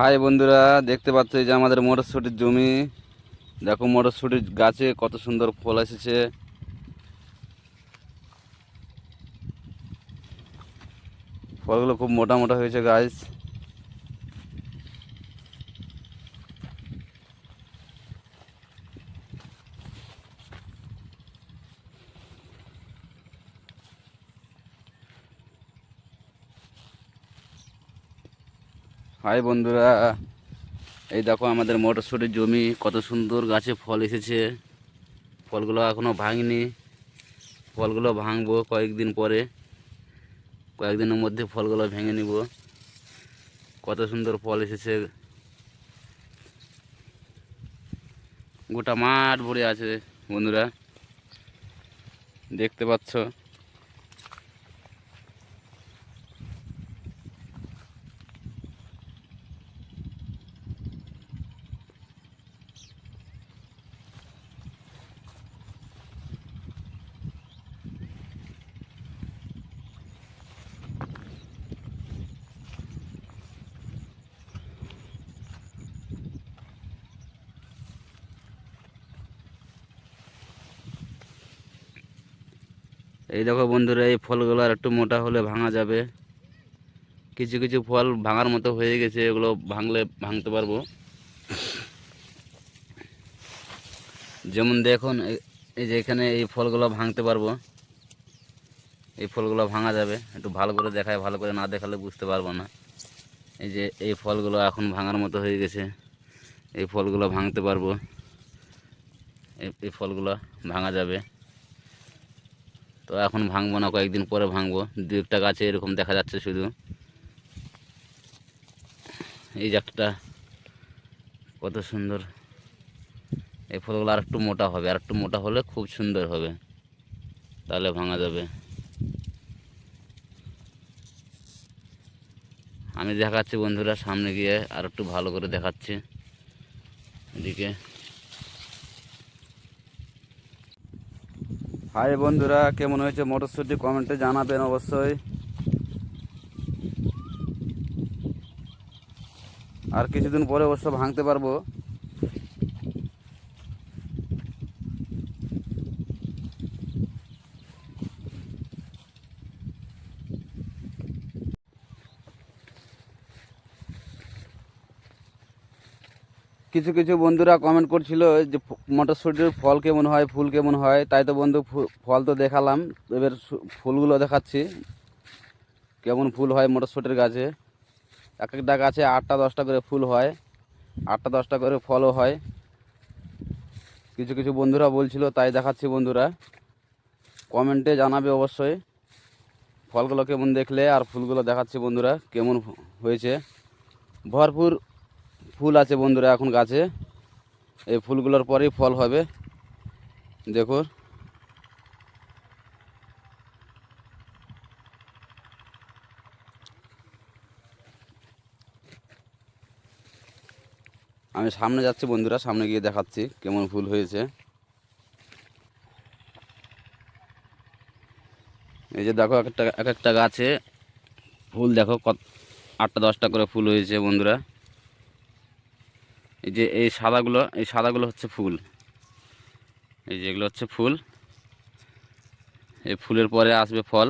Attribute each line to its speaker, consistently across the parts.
Speaker 1: High বন্ধুরা, দেখতে পাচ্ছ যে আমাদের মটরশুটির জমি। দেখো মটরশুটির গাছে কত সুন্দর ফল এসেছে। ফলগুলো খুব মোটা মোটা হয়েছে গাছ হাই বন্ধুরা, এই দেখো আমাদের মটরশুটির জমি, কত সুন্দর গাছে ফল এসেছে। ফলগুলো এখনও ভাঙিনি। ফলগুলো ভাঙবো কয়েকদিন পরে। কয়েকদিনের মধ্যে ফলগুলো ভেঙে নিব। কত সুন্দর ফল এসেছে। গোটা মাঠ ভরে আছে বন্ধুরা। দেখতে পাচ্ছ? এই দেখো বন্ধুরা, এই ফলগুলো আর একটু মোটা হলে ভাঙা যাবে। কিছু কিছু ফল ভাঙার মতো হয়ে গেছে, এগুলো ভাঙলে ভাঙতে পারব। যেমন দেখুন এই যে এখানে এই ফলগুলো ভাঙতে পারব। এই ফলগুলো ভাঙা যাবে, একটু ভালো করে দেখায়, ভালো করে না দেখালে বুঝতে পারব না। এই যে এই ফলগুলো এখন ভাঙার মতো হয়ে গেছে, এই ফলগুলো ভাঙতে পারব। এই ফলগুলো ভাঙা যাবে। তো এখন ভাঙবো না, কয়েকদিন পরে ভাঙবো। দু একটা গাছে এরকম দেখা যাচ্ছে শুধু। এই একটা, কত সুন্দর। এই ফলগুলো আর একটু মোটা হবে আর একটু মোটা হলে খুব সুন্দর হবে। তাহলে ভাঙা যাবে। আমি দেখাচ্ছি বন্ধুরা, সামনে গিয়ে আর একটু ভালো করে দেখাচ্ছি। এদিকে। হাই বন্ধুরা কেমন হয়েছে মটরশুটি? কমেন্টে জানাবেন অবশ্যই। আর কিছুদিন পরে অবশ্য ভাঙতে পারব। কিছু কিছু বন্ধুরা কমেন্ট করছিল যে মটরশুটির ফল কেমন হয়, ফুল কেমন হয়? তাই তো বন্ধু ফল তো দেখালাম। এবার ফুলগুলো দেখাচ্ছি। কেমন ফুল হয় মটরশুটির গাছে? এক একটা গাছে আটটা, দশটা করে ফুল হয়। আটটা, দশটা করে ফলও হয়। কিছু কিছু বন্ধুরা বলছিল, তাই দেখাচ্ছি বন্ধুরা। কমেন্টে জানাবে অবশ্যই। ফলগুলো কেমন দেখলে আর ফুলগুলো দেখাচ্ছি বন্ধুরা, কেমন হয়েছে। ভরপুর ফুল আছে বন্ধুরা এখন গাছে। এই ফুলগুলোর পরেই ফল হবে। দেখুন। আমি সামনে যাচ্ছি বন্ধুরা, সামনে গিয়ে দেখাচ্ছি কেমন ফুল হয়েছে। এই যে দেখো, এক একটা এক একটা গাছে ফুল দেখো, কত আটটা দশটা করে ফুল হয়েছে বন্ধুরা। এই যে এই সাদাগুলো এই সাদাগুলো হচ্ছে ফুল। এই যে এগুলো হচ্ছে ফুল। এই ফুলের পরে আসবে ফল।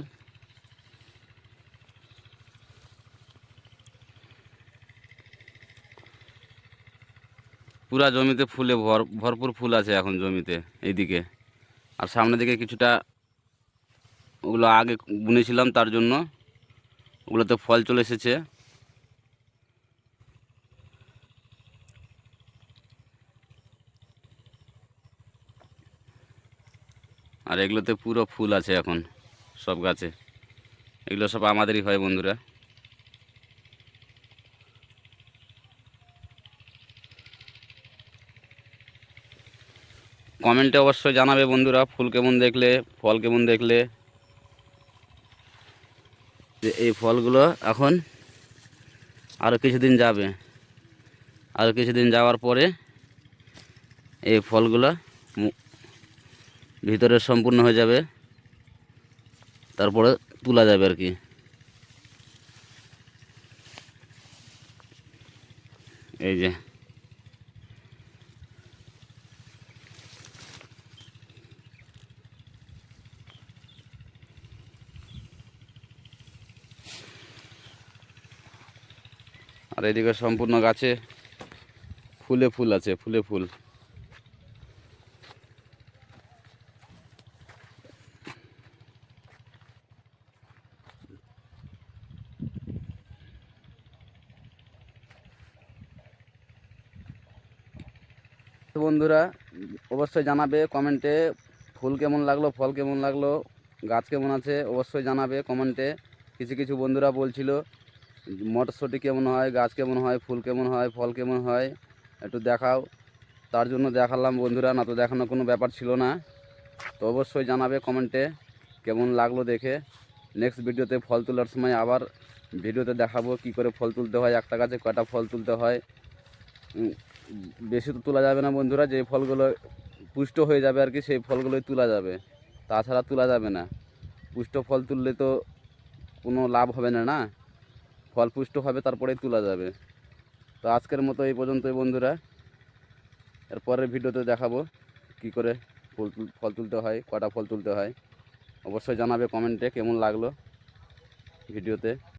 Speaker 1: পুরা জমিতে ফুলে ভর, ভরপুর ফুল আছে এখন জমিতে, এইদিকে। আর সামনের দিকে কিছুটা ওগুলো আগে বুনেছিলাম তার জন্য। ওগুলোতে ফল চলে এসেছে। আর এগুলোতে পুরো ফুল আছে এখন, সব গাছে। এগুলো সব আমাদেরই হয় বন্ধুরা। কমেন্টে অবশ্যই জানাবে বন্ধুরা, ফুল কেমন দেখলে, ফল কেমন দেখলে। যে এই ফলগুলো এখন আরও কিছুদিন যাবে। আরও কিছুদিন যাওয়ার পরে এই ফলগুলো ভিতরে সম্পূর্ণ হয়ে যাবে। তারপরে তোলা যাবে আর কি। এই যে। আর এদিকে সম্পূর্ণ গাছে ফুলে ফুল আছে, ফুলে ফুল। বন্ধুরা, অবশ্যই জানাবে কমেন্টে ফুল কেমন লাগল, ফল কেমন লাগল, গাছ কেমন আছে, অবশ্যই জানাবে কমেন্টে। কিছু কিছু বন্ধুরা বলছিল, মটরশুঁটি কেমন হয়, গাছ কেমন হয়, ফুল কেমন হয়, ফল কেমন হয়, একটু দেখাও। তার জন্য দেখালাম বন্ধুরা, না তো দেখানোর কোনো ব্যাপার ছিল না। তো অবশ্যই জানাবে কমেন্টে কেমন লাগল দেখে। নেক্সট ভিডিওতে ফল তোলার সময় আবার ভিডিওতে দেখাবো কি করে ফল তুলতে হয়, একটা গাছে কটা ফল তুলতে হয়। বেশি তো তোলা যাবে না বন্ধুরা, যে ফলগুলো পুষ্ট হয়ে যাবে আর কি, সেই ফলগুলোই তোলা যাবে। তাছাড়া তোলা যাবে না। পুষ্ট ফল তুললে তো কোনো লাভ হবে না না? ফল পুষ্ট হবে, তারপরেই তোলা যাবে। তো আজকের মতো এই পর্যন্তই বন্ধুরা। এরপরের ভিডিওতে দেখাবো কি করে ফুল ফল তুলতে হয়, কটা ফল তুলতে হয়। অবশ্যই জানাবে কমেন্টে কেমন লাগল ভিডিওতে।